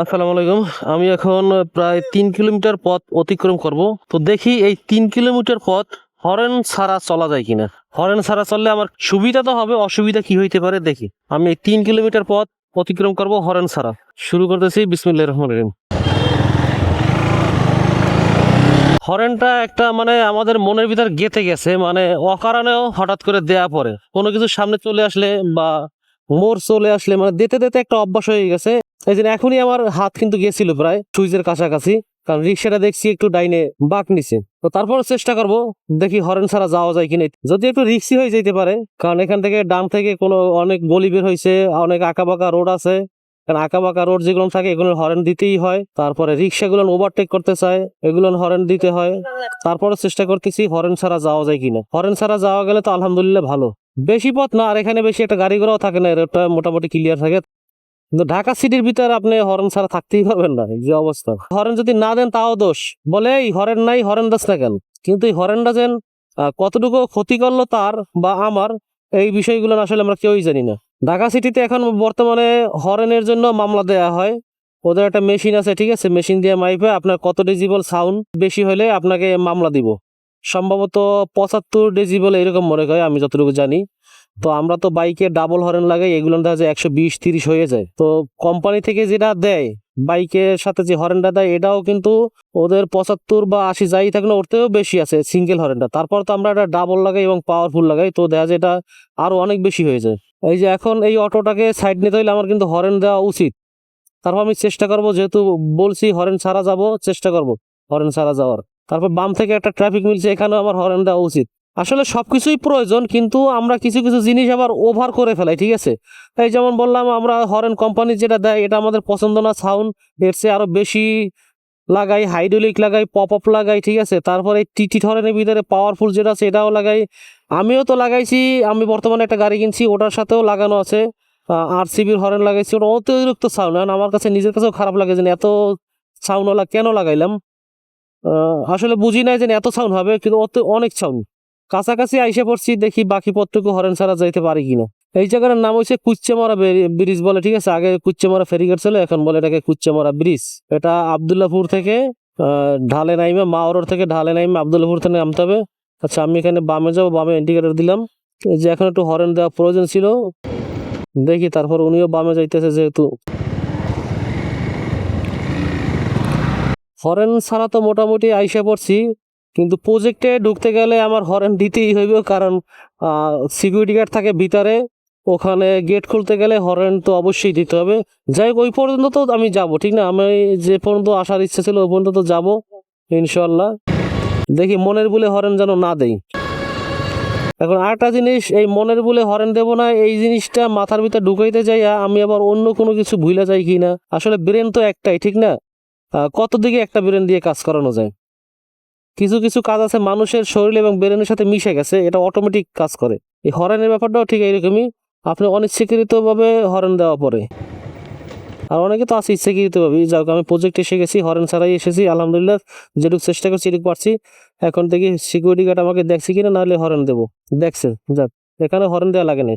আসসালামু আলাইকুম। আমি এখন প্রায় তিন কিলোমিটার পথ অতিক্রম করব। তো দেখি এই তিন কিলোমিটার পথ হরেন ছাড়া চলা যায় কিনা। হরেন ছাড়া চললে আমার সুবিধা তো হবে, অসুবিধা কি হইতে পারে দেখি। আমি এই তিন কিলোমিটার পথ অতিক্রম করব হরেন ছাড়া। শুরু করতেছি, বিসমিল্লাহির রহমানির রহিম। হরেনটা একটা মানে আমাদের মনের ভিতর গেঁথে গেছে মানে অকারণেও হঠাৎ করে দেয়া পড়ে। কোনো কিছু সামনে চলে আসলে বা মোড় চলে আসলে মানে দিতে দিতে একটা অভ্যাস হয়ে গেছে। এই জন্য এখনই আমার হাত কিন্তু গেছিল প্রায় সুইচের কাছাকাছি, কারণ রিক্সাটা দেখছি একটু ডাইনে বাঁক নিছে। তো তারপর চেষ্টা করব, দেখি হরেন ছাড়া যাওয়া যায় কিনা। যদি একটু রিক্সি হয়ে যেতে পারে, কারণ এখান থেকে ডান থেকে কোনো অনেক গলি বের হয়েছে, অনেক আঁকা বাঁকা রোড আছে। কারণ আঁকা বাঁকা রোড যেগুলো থাকে, এগুলো হরেন দিতেই হয়। তারপরে রিক্সাগুলো ওভারটেক করতে চায়, এগুলো হরেন দিতে হয়। তারপরে চেষ্টা করতেছি হরেন ছাড়া যাওয়া যায় কিনা। হরেন ছাড়া যাওয়া গেলে তো আলহামদুলিল্লাহ ভালো। বেশি পথ না, আর এখানে বেশি একটা গাড়ি ঘোড়াও থাকে না এটা মোটামুটি ক্লিয়ার থাকে। কিন্তু ঢাকা সিটির ভিতরে আপনি হরেন ছাড়া থাকতেই পারবেন না যে অবস্থা। হরেন যদি না দেন তাও দোষ। বলে, এই হরেন নাই, হরেন দাস না কেন? কিন্তু এই হরেনটা যেন কতটুকু ক্ষতি করল তার বা আমার, এই বিষয়গুলো আসলে আমরা কেউই জানি না। ঢাকা সিটিতে এখন বর্তমানে হরেনের জন্য মামলা দেয়া হয়। ওদের একটা মেশিন আছে, ঠিক আছে? মেশিন দিয়ে মাইপে আপনার কত ডিজিবল সাউন্ড বেশি হলে আপনাকে মামলা দিব। সম্ভবত পঁচাত্তর ডেজিবল এরকম মনে হয়, আমি যতটুকু জানি। তো আমরা তো বাইকে ডাবল হরেন লাগাই, এগুলো দেখা যায় একশো বিশ, তিরিশ হয়ে যায়। তো কোম্পানি থেকে যেটা দেয়, বাইকের সাথে যে হরেনটা দেয়, এটাও কিন্তু ওদের পঁচাত্তর বা আশি যাই থাকে না, ওর থেকেও বেশি আছে সিঙ্গেল হরেনটা তারপর তো আমরা এটা ডাবল লাগাই এবং পাওয়ারফুল লাগাই, তো দেখা যায় এটা আরও অনেক বেশি হয়ে যায়। এই যে এখন এই অটোটাকে সাইড নিতে হইলে আমার কিন্তু হরেন দেওয়া উচিত। তারপর আমি চেষ্টা করব, যেহেতু বলছি হরেন ছাড়া যাব, চেষ্টা করব হরেন ছাড়া যাওয়ার। তারপর বাম থেকে একটা ট্রাফিক মিলছে, এখানেও আমার হর্ন দেওয়া উচিত। আসলে সব কিছুই প্রয়োজন, কিন্তু আমরা কিছু কিছু জিনিস আবার ওভার করে ফেলাই, ঠিক আছে? তাই যেমন বললাম, আমরা হরেন কোম্পানি যেটা দেয়, এটা আমাদের পছন্দ না সাউন্ড এর চেয়ে আরও বেশি লাগাই হাইড্রোলিক লাগাই পপ আপ লাগাই, ঠিক আছে? তারপরে টিটি হরেনের ভিতরে পাওয়ারফুল যেটা আছে, এটাও লাগাই। আমিও তো লাগাইছি, আমি বর্তমানে একটা গাড়ি কিনছি, ওটার সাথেও লাগানো আছে। আর সিবির হরেন লাগাইছি, ওটা অতিরিক্ত সাউন্ড আমার কাছে নিজের কাছেও খারাপ লাগে যে এত সাউন্ডওয়ালা কেন লাগাইলাম? আসলে বুঝি নাই যে এত সাউন্ড হবে, কিন্তু অত অনেক সাউন্ড কাছাকাছি আইসে পড়ছি, দেখি বাকি পথটুকু হরেন ছাড়া যাইতে পারি কিনা। এই জায়গাটার নাম হচ্ছে কুচ্চেমারা ব্রিজ বলে, ঠিক আছে? আগে কুচ্চেমারা ফেরিঘাট ছিল, এখন বলে এটাকে কুচ্চেমারা ব্রিজ। এটা আবদুল্লাপুর থেকে ঢালে নাইমে মাওরর থেকে ঢালে নাইমে আবদুল্লাপুর থেকে নামতে হবে। আচ্ছা আমি এখানে বামে যাব, বামে ইন্ডিকেটর দিলাম। যে এখন একটু হরেন দেওয়া প্রয়োজন ছিল। দেখি তারপর উনিও বামে যাইতেছে যেহেতু। হরেন ছাড়া তো মোটামুটি আইসা পড়ছি, কিন্তু প্রজেক্টে ঢুকতে গেলে আমার হরেন দিতেই হইবে, কারণ সিকিউরিটি গার্ড থাকে ভিতরে, ওখানে গেট খুলতে গেলে হরেন তো অবশ্যই দিতে হবে। যাই হোক, ওই পর্যন্ত তো আমি যাব, ঠিক না? আমি যে পর্যন্ত আসার ইচ্ছা ছিল ওই পর্যন্ত তো যাব ইনশাল্লাহ দেখি মনের বলে হরেন যেন না দেই। এখন আরেকটা জিনিস, এই মনের বলে হরেন দেব না, এই জিনিসটা মাথার ভিতরে ঢুকাইতে যাই আমি আবার অন্য কোনো কিছু ভুলে যাই কি না আসলে ব্রেন তো একটাই, ঠিক না? কত দিকে একটা ব্রেন দিয়ে কাজ করানো যায়? কিছু কিছু কাজ আছে মানুষের শরীর এবং ব্রেনের সাথে মিশে গেছে, এটা অটোমেটিক কাজ করে। এই হরেনের ব্যাপারটাও ঠিক এইরকমই, আপনি অনিচ্ছাকৃতভাবে হরেন দেওয়া পরে আর অনেকে তো আছে ইচ্ছাকৃতভাবে যাই হোক আমি প্রজেক্ট গেছি, হরেন ছাড়াই এসেছি, আলহামদুলিল্লাহ, যেটুকু চেষ্টা করছি, এটুকু পারছি। এখন দেখি সিকিউরিটি গার্ড আমাকে দেখছে কিনা, নাহলে হরেন দেবো। দেখছে, যাক, এখানে হরেন দেওয়া লাগে না